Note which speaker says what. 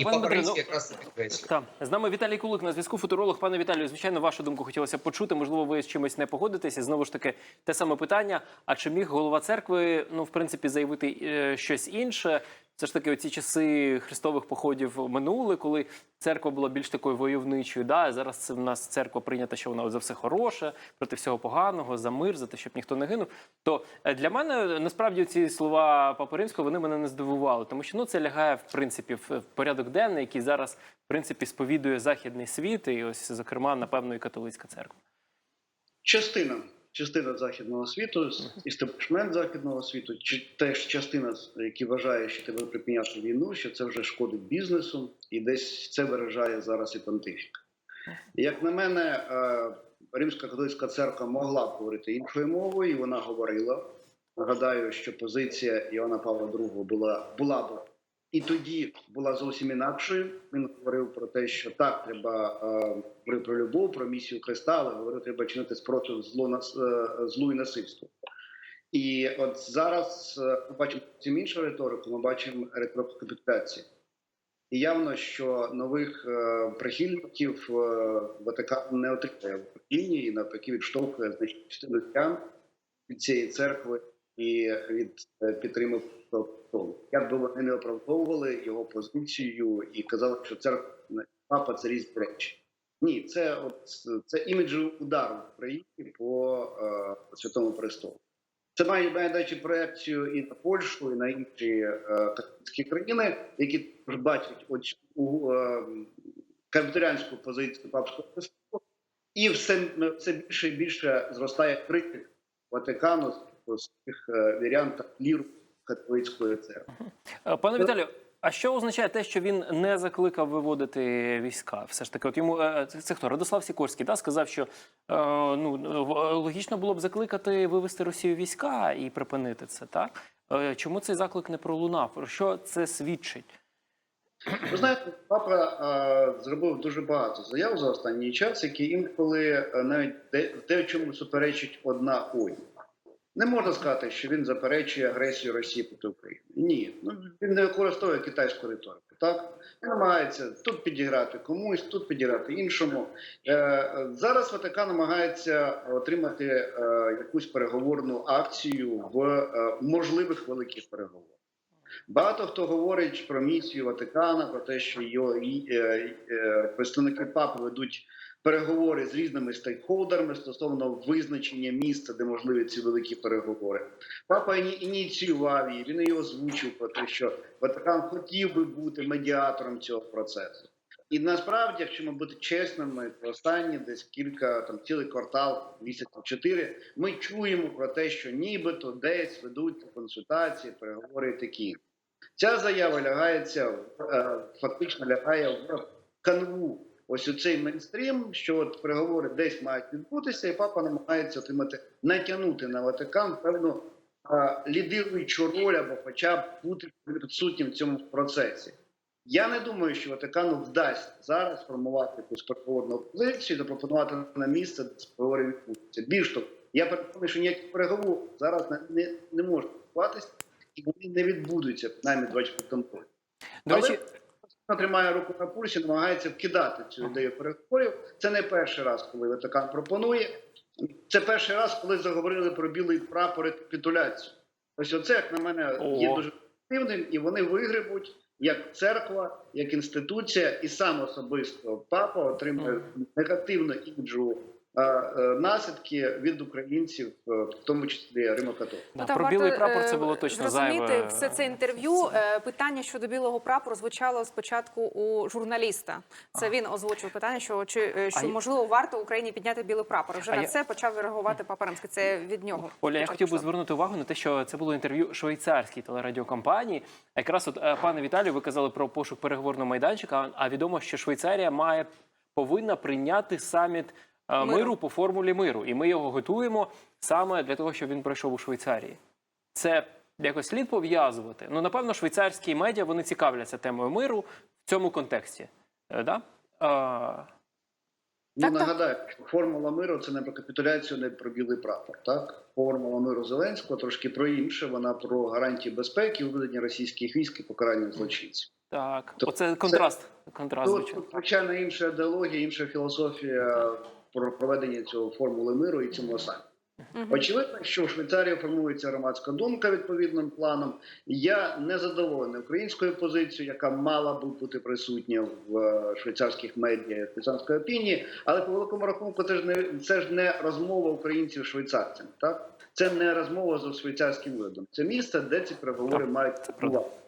Speaker 1: І
Speaker 2: пане
Speaker 1: Дмитро,
Speaker 2: ну,
Speaker 1: якраз.
Speaker 2: Так, з нами Віталій Кулик на зв'язку. Футуролог. Пане Віталію, звичайно, вашу думку хотілося почути. Можливо, ви з чимось не погодитеся. Знову ж таки, те саме питання. А чи міг голова церкви, ну в принципі, заявити е, щось інше? Це ж таки оці часи хрестових походів минули, коли церква була більш такою войовничою. Да? Зараз це в нас церква прийнята, що вона за все хороше, проти всього поганого, за мир, за те, щоб ніхто не гинув. То е, для мене насправді ці слова Папи Римського вони мене не здивували, тому що ну це лягає в принципі в порядок денний, який зараз в принципі сповідує західний світ, і ось зокрема напевно і католицька церква.
Speaker 3: частина. Частина західного світу, істеблішмент західного світу, чи теж частина, які вважає, що треба припиняти війну, що це вже шкодить бізнесу, і десь це виражає зараз і понтифік. Як на мене, е, Римська католицька церква могла б говорити іншою мовою, і вона говорила. Нагадаю, що позиція Іоанна Павла II була, була б і тоді була зовсім інакшою. Він говорив про те, що так треба е, про любов, про місію Христа, але говорив, треба чинити спротив злу, нас- е, злу і насильству. І от зараз е, ми бачимо зовсім іншу риторику, ми бачимо риторику. І явно, що нових прихильників Ватикан не отримає в Україні і навпаки відштовхує значить частину від цієї церкви і від підтримок того. Як би вони не оправдовували його позицію і казали, що церква папа це різні речі. Ні, це от це іміджовий удар в Україні по е, святому престолу. Це має має проекцію і на Польщу, і на інші е, католицькі країни, які бачать у е, капітулянську позицію папського престолу, і все, все більше і більше зростає критик Ватикану е, вірян та кліру католицької церкви.
Speaker 2: Е, Пане Віталію, а що означає те, що він не закликав виводити війська? Все ж таки, от йому е, це, хто? Радослав Сікорський да, сказав, що е, ну логічно було б закликати вивести Росію війська і припинити це, так? Е, Чому цей заклик не пролунав? Про що це свідчить?
Speaker 3: Ви знаєте, папа е, зробив дуже багато заяв за останній час, які інколи е, навіть де, де в чому суперечить одна одній. Не можна сказати, що він заперечує агресію Росії проти України. Ні, ну він не використовує китайську риторику. Так він намагається тут підіграти комусь, тут підіграти іншому. Е, зараз Ватикан намагається отримати е, якусь переговорну акцію в е, можливих великих переговорах. Багато хто говорить про місію Ватикана, про те, що його е, е, представники папи ведуть переговори з різними стейкхолдерами стосовно визначення місця, де можливі ці великі переговори. Папа ініціював її, він її озвучив про те, що Ватикан хотів би бути медіатором цього процесу. І насправді, якщо ми бути чесними, то останні десь кілька там цілий квартал, місяців чотири, ми чуємо про те, що нібито десь ведуть консультації, переговори такі. Ця заява лягається е, фактично лягає в канву. Ось у цей мейнстрім, що от переговори десь мають відбутися, і папа намагається отримати натягнути на Ватикан певну лідируючу роль або хоча б бути присутнім в цьому процесі. Я не думаю, що Ватикану вдасться зараз формувати якусь переговорну позицію, запропонувати на місце, переговори відбудуться. Більш того, я переконаний, що ніякі переговори зараз не, не, можуть відбуватися, і вони не відбудуться принаймні в 24 році.
Speaker 2: До речі,
Speaker 3: Вона тримає руку на пульсі, намагається вкидати цю ідею переговорів. Це не перший раз, коли Ватикан пропонує. Це перший раз, коли заговорили про білий прапор і капітуляцію. Ось оце, як на мене, є дуже активним, і вони вигребуть як церква, як інституція, і сам особисто папа отримує негативну іміджу наслідки від українців, е, в тому числі римокатоликів.
Speaker 2: да, про
Speaker 4: варто,
Speaker 2: білий прапор це
Speaker 4: е,
Speaker 2: було точно
Speaker 4: зрозуміти
Speaker 2: зайве.
Speaker 4: все це інтерв'ю. Е, Питання щодо білого прапору звучало спочатку у журналіста. Це він озвучив питання, що чи е,
Speaker 2: А
Speaker 4: що
Speaker 2: я-
Speaker 4: можливо варто Україні підняти білий прапор. Вже
Speaker 2: А
Speaker 4: на
Speaker 2: я-
Speaker 4: це почав реагувати Папа Римський. Це від нього.
Speaker 2: Оля, я хотів би звернути увагу на те, що це було інтерв'ю швейцарській телерадіокомпанії. Якраз от е, пане Віталію, ви казали про пошук переговорного майданчика. А відомо, що Швейцарія має повинна прийняти саміт е,
Speaker 4: Миру.
Speaker 2: миру по формулі миру, і ми його готуємо саме для того, щоб він пройшов у Швейцарії. Це якось слід пов'язувати. Ну, напевно, швейцарські медіа вони цікавляться темою миру в цьому контексті. Е, Да? А,
Speaker 3: Ну,
Speaker 4: Так, так.
Speaker 3: нагадаю, формула миру це не про капітуляцію, не про білий прапор. Так, формула миру Зеленського трошки про інше. Вона про гарантії безпеки, виведення російських військ і покарання злочинців.
Speaker 2: Так, оце
Speaker 3: це-
Speaker 2: контраст. Контраст, звичайно.
Speaker 3: звичайно, інша ідеологія, інша філософія про проведення цього формули миру і цьому самі. Очевидно, що в Швейцарії формується громадська думка відповідним планом. Я не задоволений українською позицією, яка мала б бути присутня в е, швейцарських медіа, швейцарської опінії. Але по великому рахунку, це ж не це ж не розмова українців з швейцарцями. Так це не розмова з швейцарським урядом. Це місце, де ці переговори
Speaker 2: Так,
Speaker 3: мають відбуватися.